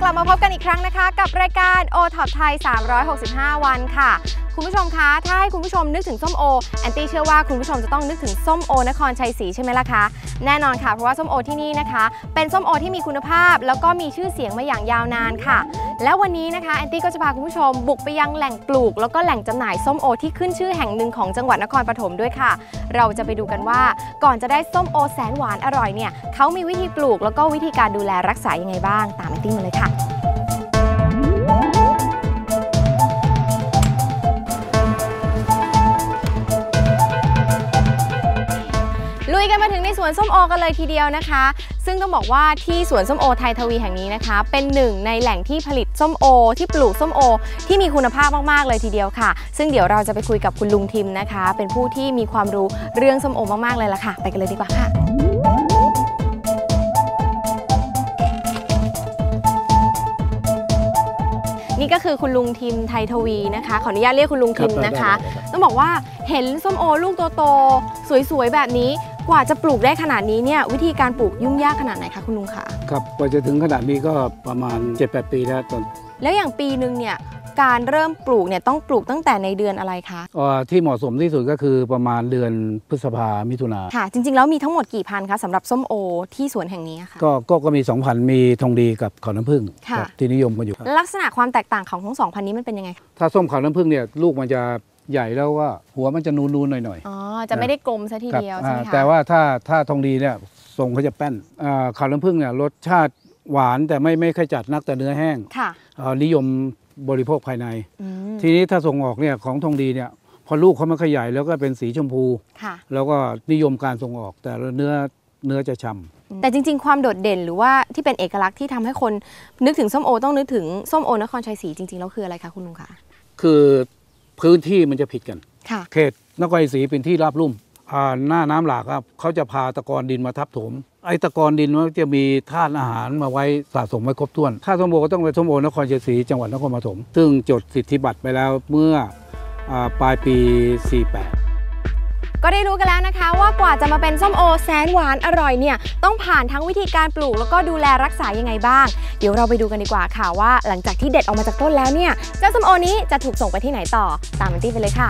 กลับมาพบกันอีกครั้งนะคะ กับรายการ o t o p ไทย 365 วันค่ะ คุณผู้ชมคะ ถ้าให้คุณผู้ชมนึกถึงส้มโอ แอนตี้เชื่อว่าคุณผู้ชมจะต้องนึกถึงส้มโอนครชัยศรีใช่ไหมล่ะคะ แน่นอนค่ะ เพราะว่าส้มโอที่นี่นะคะ เป็นส้มโอที่มีคุณภาพ แล้วก็มีชื่อเสียงมาอย่างยาวนานค่ะ แล้ววันนี้นะคะแอนตี้ก็จะพาคุณผู้ชมบุกไปยังแหล่งปลูก แล้วก็แหล่งจำหน่ายส้มโอที่ขึ้นชื่อแห่งหนึ่งของจังหวัดนครปฐมด้วยค่ะ เราจะไปดูกันว่าก่อนจะได้ส้มโอแสนหวานอร่อยเนี่ยเขามีวิธีปลูกแล้วก็วิธีการดูแลรักษายังไงบ้าง ตามแอนตี้มาเลยค่ะ ยกันมาถึงในสวนส้มโอกันเลยทีเดียวนะคะ ซึ่งต้องบอกว่าที่สวนส้มโอไทยทวีแห่งนี้นะคะ เป็นหนึ่งในแหล่งที่ผลิตส้มโอ ที่ปลูกส้มโอ ที่มีคุณภาพมากๆเลยทีเดียวค่ะ ซึ่งเดี๋ยวเราจะไปคุยกับคุณลุงทิมนะคะ เป็นผู้ที่มีความรู้เรื่องส้มโอมากๆเลยล่ะค่ะ ไปกันเลยดีกว่าค่ะนี่ก็คือคุณลุงทิมไทยทวีนะคะ ขออนุญาตเรียกคุณลุงทิมนะคะ ต้องบอกว่าเห็นส้มโอลูกโตๆสวยๆแบบนี้ กว่าจะปลูกได้ขนาดนี้เนี่ยวิธีการปลูกยุ่งยากขนาดไหนคะคุณลุงคะครับกว่าจะถึงขนาดนี้ก็ประมาณ 7-8 ปีแล้วตอนแล้วอย่างปีหนึ่งเนี่ยการเริ่มปลูกเนี่ยต้องปลูกตั้งแต่ในเดือนอะไรคะเอ่อที่เหมาะสมที่สุดก็คือประมาณเดือนพฤษภามิถุนาค่ะ จริง ๆ แล้วมีทั้งหมดกี่พันธุ์คะสำหรับส้มโอที่สวนแห่งนี้ค่ะก็ก็ก็มี2,000มีทองดีกับขาวน้ำผึ้งค่ะครับที่นิยมกันอยู่ครับลักษณะความแตกต่างของทั้งสองพันธุ์นี้มันเป็นยังไงคะถ้าส้มขาวน้ำผึ้งเนี่ยลูกมันจะใหญ่แล้วว่าหัวมันจะนูนๆหน่อยอ๋อ จะไม่ได้กลมซะทีๆครับเดียวใช่ไหมอ่าคะแต่ว่าถ้าถ้าทองดีเนี่ยทรงเขาจะแป้นอ่าขาวน้ำผึ้งเนี่ยรสชาติหวานแต่ไม่ไม่ค่อยจัดนักแต่เนื้อแห้งค่ะเอ่อนิยมบริโภคภายในอืมทีนี้ถ้าส่งออกเนี่ยของทองดีเนี่ยพอลูกเขาไม่ขยายแล้วก็เป็นสีชมพูค่ะแล้วก็นิยมการส่งออกแต่ละเนื้อเนื้อจะฉ่ำแต่จริง ๆ ความโดดเด่นหรือว่าที่เป็นเอกลักษณ์ที่ทำให้คนนึกถึงส้มโอต้องนึกถึงส้มโอนครชัยศรีจริงๆแล้วคืออะไรคะคุณลุงคะคือ พื้นที่มันจะผิดกันค่ะเขตนครศรีเป็นที่ราบลุ่มอ่าหน้าน้ำหลากครับเขาจะพาตะกอนดินมาทับถม ไอ้ตะกอนดินมันจะมีธาตุอาหารมาไว้สะสมไว้ครบถ้วน ถ้าส้มโอก็ต้องเป็นส้มโอนครชัยศรีจังหวัดนครปฐมซึ่งจดสิทธิบัตรไปแล้วเมื่ออาปลายปี 48ก็ได้รู้กันแล้วนะคะว่ากว่าจะมาเป็นส้มโอแสนหวานอร่อยเนี่ยต้องผ่านทั้งวิธีการปลูกแล้วก็ดูแลรักษายังไงบ้าง เดี๋ยวเราไปดูกันดีกว่าค่ะว่าหลังจากที่เด็ดออกมาจากต้นแล้วเนี่ยเจ้าส้มโอนี้จะถูกส่งไปที่ไหนต่อตามมันตี้ไปเลยค่ะ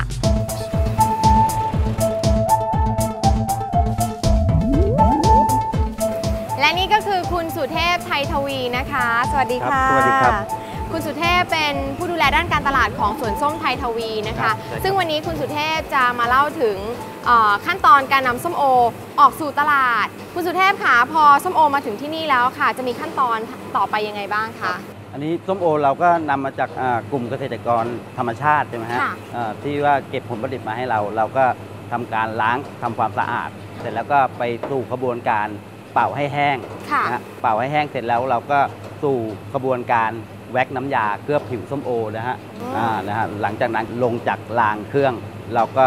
และนี่ก็คือคุณสุเทพไทยทวีนะคะ สวัสดีค่ะ สวัสดีครับ คุณสุเทพเป็นผู้ดูแลด้านการตลาดของสวนส้มไทยทวีนะคะครับใช่ครับซึ่งวันนี้คุณสุเทพจะมาเล่าถึงเอ่อขั้นตอนการนำส้มโอออกสู่ตลาด คุณสุเทพคะพอส้มโอมาถึงที่นี่แล้วค่ะ จะมีขั้นตอนต่อไปยังไงบ้างคะอันนี้ส้มโอเราก็นำมาจากอ่ากลุ่มเกษตรกรธรรมชาติใช่ไหมฮะค่ะอ่าที่ว่าเก็บผลผลิตมาให้เรา เราก็ทำการล้างทำความสะอาด เสร็จแล้วก็ไปสู่กระบวนการเป่าให้แห้งค่ะนะฮะเป่าให้แห้งเสร็จแล้วเราก็สู่กระบวนการ แว็กน้ำยาเคลือบผิวส้มโอนะฮะอ๋ออ่อ่านะฮะหลังจากนั้นลงจากรางเครื่อง เราก็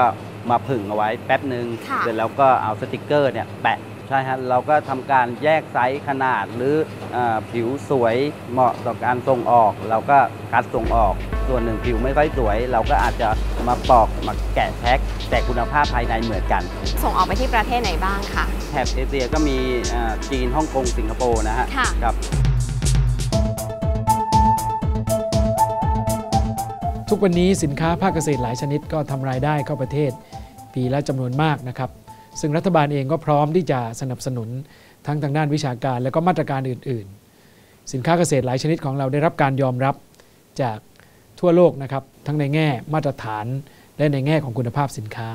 มาผึ่งเอาไว้แป๊บหนึ่งค่ะ เสร็จแล้วก็เอาสติกเกอร์เนี่ยแปะใช่ฮะเราก็ทำการแยกไซส์ขนาดหรืออาผิวสวยเหมาะต่อการส่งออก เราก็คัดส่งออก ส่วนหนึ่งผิวไม่ค่อยสวย เราก็อาจจะมาปอกมาแกะแพ็คแต่คุณภาพภายในเหมือนกัน ส่งออกไปที่ประเทศไหนบ้างคะ แถบเอเชียก็มีอ่าจีนฮ่องกงสิงคโปร์นะฮะค่ะครับ ทุกวันนี้สินค้าภาคเกษตรหลายชนิดก็ทำรายได้เข้าประเทศ ปีละจำนวนมากนะครับ ซึ่งรัฐบาลเองก็พร้อมที่จะสนับสนุนทั้งทางด้านวิชาการและก็มาตรการอื่น ๆ สินค้าเกษตรหลายชนิดของเราได้รับการยอมรับจากทั่วโลกนะครับทั้งในแง่มาตรฐานและในแง่ของคุณภาพสินค้า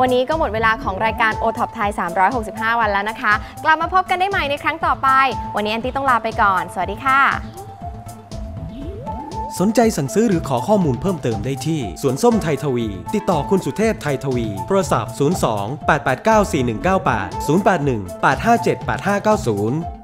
วันนี้ก็หมดเวลาของรายการ o t o p ไทย 365 วันแล้วนะคะ กลับมาพบกันได้ใหม่ในครั้งต่อไป วันนี้แอนตี้ต้องลาไปก่อน สวัสดีค่ะ สนใจสั่งซื้อหรือขอข้อมูลเพิ่มเติมได้ที่ สวนส้มไทยทวี ติดต่อคุณสุเทพไทยทวี โทรศัพท์ 02 889 4198 081 857 8590